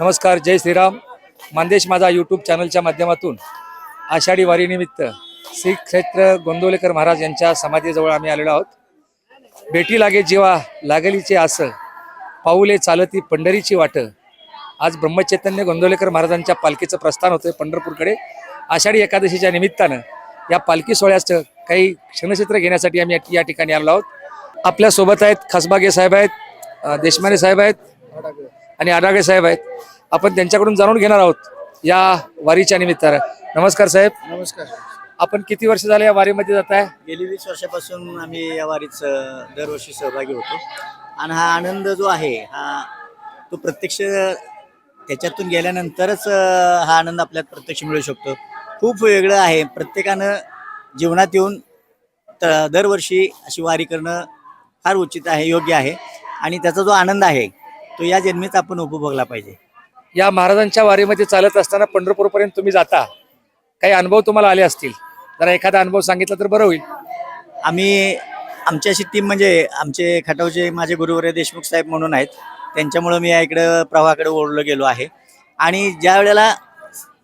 नमस्कार जय श्रीराम. मानदेश माझा यूट्यूब चॅनलच्या माध्यमातून. आषाढी वारीनिमित्त श्री क्षेत्र गोंदवलेकर महाराज यांच्या समाधीजवळ आम्ही आलेलो आहोत. बेटी लागे जीवा लागलीचे आस पाऊले चालती पंढरीची वाट. आज ब्रह्मचैतन्य गोंदवलेकर महाराजांच्या पालखीचं प्रस्थान होतं पंढरपूरकडे. आषाढी एकादशीच्या निमित्तानं या पालखी सोहळ्याचं काही क्षणचित्र घेण्यासाठी आम्ही या- ठिकाणी आलो आहोत. आपल्यासोबत आहेत खासबागे साहेब आहेत देशमाने साहेब आहेत आणि आडागे साहेब आहेत. आपण त्यांच्याकडून जाणून घेणार आहोत या वारीच्या निमित्तानं. नमस्कार साहेब. नमस्कार. आपण किती वर्ष झाले या वारीमध्ये जात आहे? गेली वीस वर्षापासून आम्ही या वारीत अ, दरवर्षी सहभागी होतो. आणि हा आनंद जो आहे हा तो प्रत्यक्ष त्याच्यातून गेल्यानंतरच हा आनंद आपल्यात प्रत्यक्ष मिळू शकतो. खूप वेगळं आहे. प्रत्येकानं जीवनात येऊन दरवर्षी अशी वारी करणं फार उचित आहे योग्य आहे. आणि त्याचा जो आनंद आहे तो या जन्मीच आपण उपभोगला पाहिजे. या महाराजांच्या वारीमध्ये चालत असताना पंढरपूरपर्यंत तुम्ही जाता. काही अनुभव तुम्हाला आले असतील? जरा एखादा अनुभव सांगितला तर बरं होईल. आम्ही आमची अशी टीम म्हणजे आमचे खटावचे माझे गुरुवर्य देशमुख साहेब म्हणून आहेत. त्यांच्यामुळं मी या इकडं प्रवाहाकडे ओढलं गेलो आहे. आणि ज्या वेळेला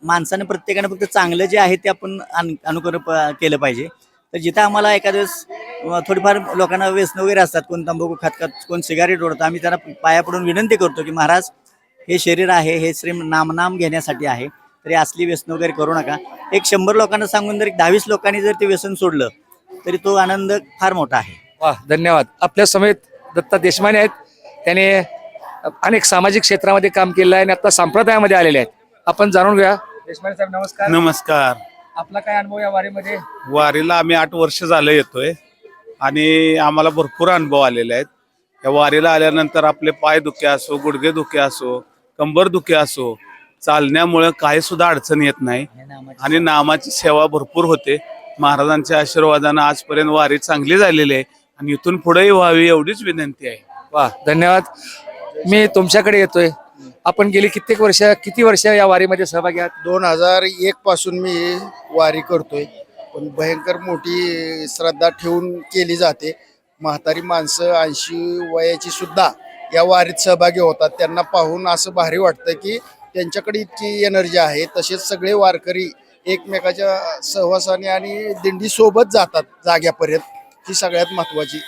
माणसानं प्रत्येकानं फक्त चांगलं जे आहे ते आपण अनु अनुकरण प- केलं पाहिजे. तर जिथं आम्हाला एखाद्या वेळेस थोडीफार लोकांना व्यसन वगैरे असतात कोण तंबाखू खात खात कोण सिगारेट ओढतं आम्ही त्यांना पाया पडून विनंती करतो की महाराज हे शरीर आहे हे श्री नामनाम घेण्यासाठी आहे. तरी असली व्यसन वगैरे करू नका. एक शंभर लोकांना सांगून जर एक दहावीस लोकांनी जर ते व्यसन सोडलं तरी तो आनंद फार मोठा आहे. वा धन्यवाद. आपल्या समेत दत्ता देशमाने आहेत. त्याने अनेक सामाजिक क्षेत्रामध्ये काम केलं आहे आणि आता संप्रदायामध्ये आलेले आहेत. आपण जाणून घ्या देशमाने साहेब नमस्कार. नमस्कार. आपला काय अनुभव या वारीमध्ये? वारीला आम्ही आठ वर्ष झालं येतोय. आणि आम्हाला भरपूर अनुभव आलेले आहेत. या वारीला आल्यानंतर आपले पाय दुखे असो गुडघे दुखे असो कंबर दुखे असो चालण्यामुळे काही सुद्धा अडचण येत नाही. आणि नामाची सेवा भरपूर होते. महाराजांच्या आशीर्वादानं आजपर्यंत वारी चांगली झालेली आहे. आणि इथून पुढेही व्हावी एवढीच विनंती आहे. वा धन्यवाद. मी तुमच्याकडे येतोय. आपण गेली कित्येक वर्ष किती वर्ष या वारीमध्ये सहभागी आहात? दोन हजार एक पासून मी वारी करतोय. पण भयंकर मोठी श्रद्धा ठेवून केली जाते. म्हातारी माणसं ऐंशी वयाची सुद्धा या वारीत सहभागी होतात. त्यांना पाहून असं भारी वाटतं की त्यांच्याकडे इतकी एनर्जी आहे. तसेच सगळे वारकरी एकमेकाच्या सहवासाने आणि दिंडी सोबत जातात जाग्यापर्यंत. ही सगळ्यात महत्वाची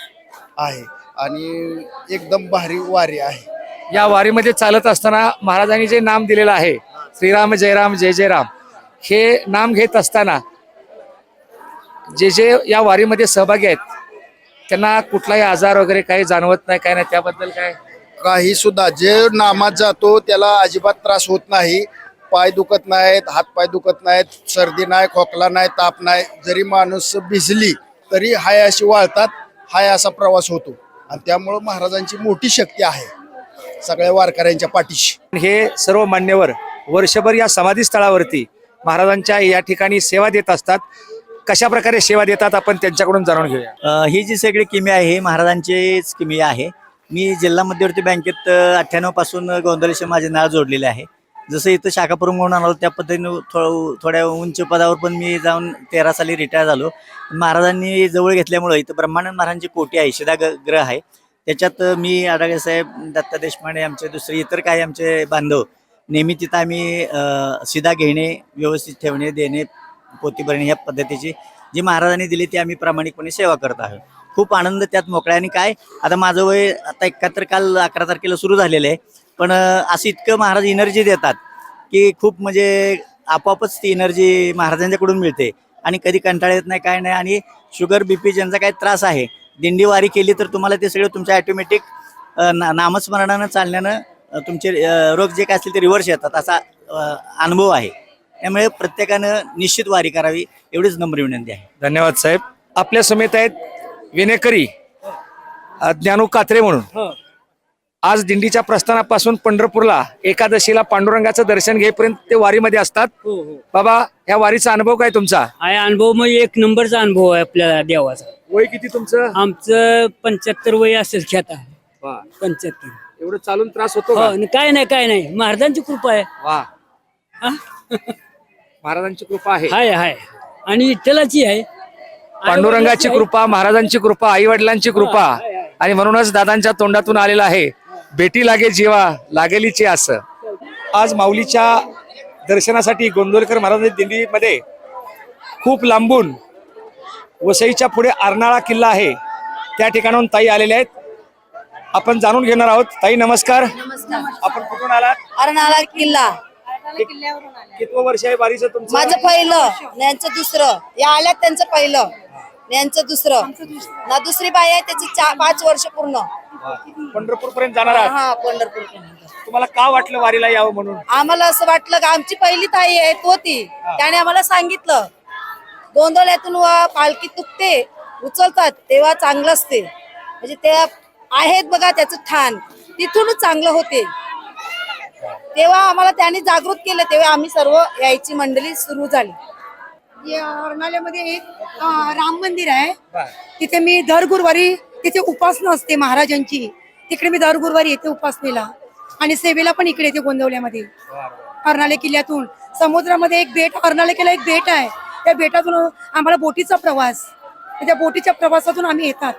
आहे. आणि एकदम भारी वारी आहे. या वारीमध्ये चालत असताना महाराजांनी जे नाम दिलेलं आहे श्रीराम जयराम जय जय राम हे नाम घेत असताना जे जे या वारीमध्ये सहभागी आहेत त्यांना कुठलाही आजार वगैरे काही जाणवत नाही काय नाही त्याबद्दल काय? काही सुद्धा जे नामात जातो त्याला अजिबात त्रास होत नाही. पाय दुखत नाहीत हातपाय दुखत नाहीत सर्दी नाही खोकला नाही ताप नाही. जरी माणूस भिजली तरी हाय अशी वाळतात हाय असा प्रवास होतो. आणि त्यामुळं महाराजांची मोठी शक्ती आहे सगळ्या वारकऱ्यांच्या पाठीशी. हे सर्व मान्यवर वर्षभर या समाधी स्थळावरती महाराजांच्या या ठिकाणी सेवा देत असतात. कशा प्रकारे सेवा देतात आपण त्यांच्याकडून जाणून घेऊया. ही जी सगळी किमी आहे ही महाराजांचीच किमी आहे. मी जिल्हा मध्यवर्ती बँकेत अठ्ठ्याण्णवपासून गोंधळेशी माझे नाळ जोडलेले आहे. जसं इथं शाखा म्हणून आलो त्या पद्धतीने थो थोड्या उंच पदावर पण मी जाऊन तेरा साली रिटायर झालो. महाराजांनी जवळ घेतल्यामुळं इथं ब्रह्मानंद महाराजांची कोटी आहे शिदा ग- ग्रह आहे. त्याच्यात मी आडागे साहेब दत्ता देशपांडे आमचे दुसरे इतर काही आमचे बांधव नेहमी तिथं आम्ही शिदा घेणे व्यवस्थित ठेवणे देणे पोती भरणे ह्या पद्धतीची जी महाराजांनी दिली ती आम्ही प्रामाणिकपणे सेवा करत आहोत. खूप आनंद त्यात मोकळा आणि काय आता माझं वय आता एकाहत्तर काल अकरा तारखेला सुरू झालेलं आहे. पण असं इतकं महाराज एनर्जी देतात की खूप म्हणजे आपोआपच ती एनर्जी महाराजांच्याकडून मिळते. आणि कधी कंटाळा येत नाही काय नाही. आणि शुगर बीपी ज्यांचा काही त्रास आहे दिंडी वारी केली तर तुम्हाला ते सगळं तुमच्या ॲटोमॅटिक ना नामस्मरणानं चालण्यानं तुमचे रोग जे काय असतील ते रिव्हर्स येतात. असा अनुभव आहे. त्यामुळे प्रत्येकानं निश्चित वारी करावी एवढीच नम्र विनंती आहे. धन्यवाद साहेब. आपल्या समेत आहेत विनेकरी अ, ज्ञानू कात्रे म्हणून. आज दिंडीच्या प्रस्थानापासून पंढरपूरला एकादशीला पांडुरंगाचं दर्शन घेईपर्यंत ते वारीमध्ये असतात. हो हो. बाबा या वारीचा अनुभव काय तुमचा? अनुभव मग एक नंबरचा अनुभव आहे आपल्या देवाचा. वय किती तुमचं? आमचं पंच्याहत्तर वय असेल ख्यात आहे पंच्याहत्तर. एवढं चालून त्रास होतो हो का? न काय नाही काय नाही. महाराजांची कृपा आहे. वा. हा? महाराजांची कृपा आहे. हाय हाय. आणि विठ्ठलाची आहे. पांडुरंगाची कृपा महाराजांची कृपा आई वडिलांची कृपा आणि म्हणूनच दादांच्या तोंडातून आलेला आहे बेटी लागे जीवा लागेलीची आस आज माऊलीच्या दर्शनासाठी गोंदवलेकर महाराज दिंडीमध्ये खूप लांबून वसईच्या पुढे अर्नाळा किल्ला आहे. त्या ठिकाणाहून ताई आलेल्या आहेत. आपण जाणून घेणार आहोत. ताई नमस्कार. आपण कुठून आलात? अर्नाळा किल्ला. कितवं वर्ष आहे वारीचं तुमचं? माझं पहिलं यांचं दुसरं. या आल्यात त्यांचं पहिलं. यांचं दुसरं. ना दुसरी बाई आहे त्याची चा- पाच वर्ष पूर्ण. पंढरपूर पर्यंत जाणार आहात? हा पंढरपूर तुम्हाला का वाटलं वारीला यावं म्हणून? आम्हाला असं वाटलं का आमची पहिली ताई आहे होती. त्याने आम्हाला सांगितलं गोंधळ्यातून व पालखी तुकते उचलतात तेव्हा चांगलं असते. म्हणजे ते आहेत बघा त्याचं ठाण. तिथूनच चांगलं होते. तेव्हा आम्हाला त्यांनी जागृत केलं तेव्हा आम्ही सर्व यायची मंडळी सुरू झाली. अर्नाल्यामध्ये एक अं, राम मंदिर आहे. तिथे मी दर गुरुवारी तिथे उपासना असते महाराजांची. तिकडे मी दर गुरुवारी येते उपासनेला. आणि सेवेला पण इकडे येते गोंदवल्यामध्ये. अर्नाले किल्ल्यातून. समुद्रामध्ये एक बेट अर्नाले किल्ला एक बेट आहे. त्या बेटातून आम्हाला बोटीचा प्रवास. त्या बोटीच्या प्रवासातून आम्ही येतात.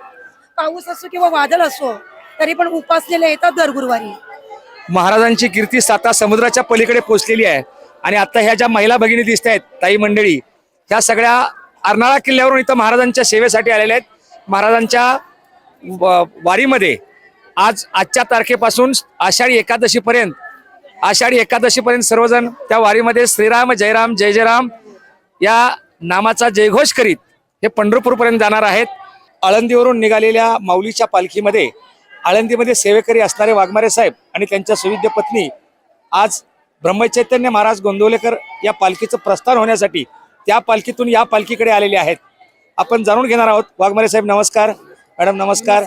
पाऊस असो किंवा वादळ असो तरी पण उपासनेला येतात दर गुरुवारी. महाराजांची कीर्ती साता समुद्राच्या पलीकडे पोहोचलेली आहे. आणि आता ह्या ज्या महिला भगिनी दिसत आहेत ताई मंडळी ह्या सगळ्या अर्नाळा किल्ल्यावरून इथं महाराजांच्या सेवेसाठी आलेल्या आहेत. महाराजांच्या व- वारीमध्ये आज आजच्या तारखेपासून आषाढी एकादशीपर्यंत आषाढी एकादशीपर्यंत सर्वजण त्या वारीमध्ये श्रीराम जयराम जय जयराम या नामाचा जयघोष करीत हे पंढरपूरपर्यंत जाणार आहेत. आळंदीवरून निघालेल्या माऊलीच्या पालखीमध्ये आळंदीमध्ये सेवेकरी असणारे वाघमारे साहेब आणि त्यांच्या सुविद्य पत्नी आज ब्रह्मचैतन्य महाराज गोंदवलेकर या पालखीचं प्रस्थान होण्यासाठी त्या पालखीतून या पालखीकडे आलेले आहेत. आपण जाणून घेणार आहोत. वाघमारे साहेब नमस्कार. मॅडम नमस्कार.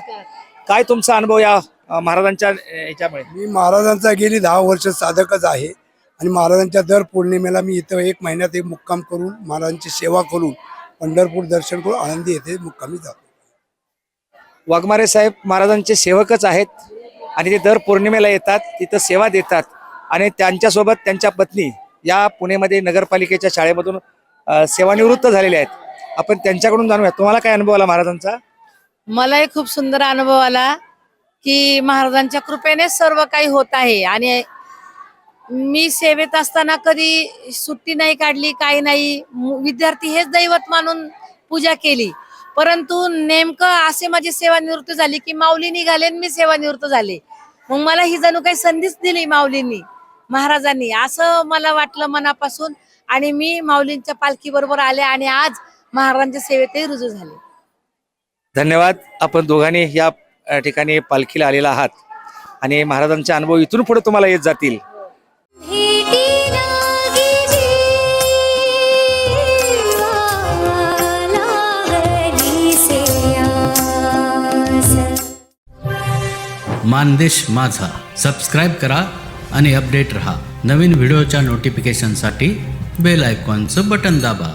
काय तुमचा अनुभव या अ, महाराजांच्या अ, ह्याच्यामुळे मी महाराजांचा गेली दहा वर्ष साधकच आहे. आणि महाराजांच्या दर पौर्णिमेला मी इथं एक महिन्यात एक मुक्काम करून महाराजांची सेवा करून पंढरपूर दर्शन करून आळंदी येथे मुक्कामी जातो. वाघमारे साहेब महाराजांचे सेवकच आहेत आणि ते दर पौर्णिमेला येतात तिथं सेवा देतात. आणि त्यांच्यासोबत त्यांच्या पत्नी या पुणेमध्ये नगरपालिकेच्या शाळेमधून सेवानिवृत्त झालेले आहेत. आपण त्यांच्याकडून जाणूया तुम्हाला काय अनुभव आला महाराजांचा? मलाही खूप सुंदर अनुभव आला की महाराजांच्या कृपेने सर्व काही होत आहे आणि मी सेवेत असताना कधी सुट्टी नाही काढली काही नाही. विद्यार्थी हेच दैवत मानून पूजा केली. परंतु नेमकं असे माझी सेवानिवृत्त झाली की माऊली निघाले मी सेवानिवृत्त झाले. मग मला ही जणू काही संधीच दिली माऊलींनी महाराजांनी. असं मला वाटलं मनापासून आणि मी माऊलींच्या पालखी बरोबर आले आणि आज महाराजांच्या सेवेतही रुजू झाले. धन्यवाद. आपण दोघांनी या ठिकाणी पालखीला आलेला आहात आणि महाराजांचे अनुभव इथून पुढे तुम्हाला येत जातील. मानदेश माझा. सबस्क्राईब करा आणि अपडेट रहा. नवीन व्हिडिओच्या नोटिफिकेशनसाठी बेल आयकॉनचं बटन दाबा.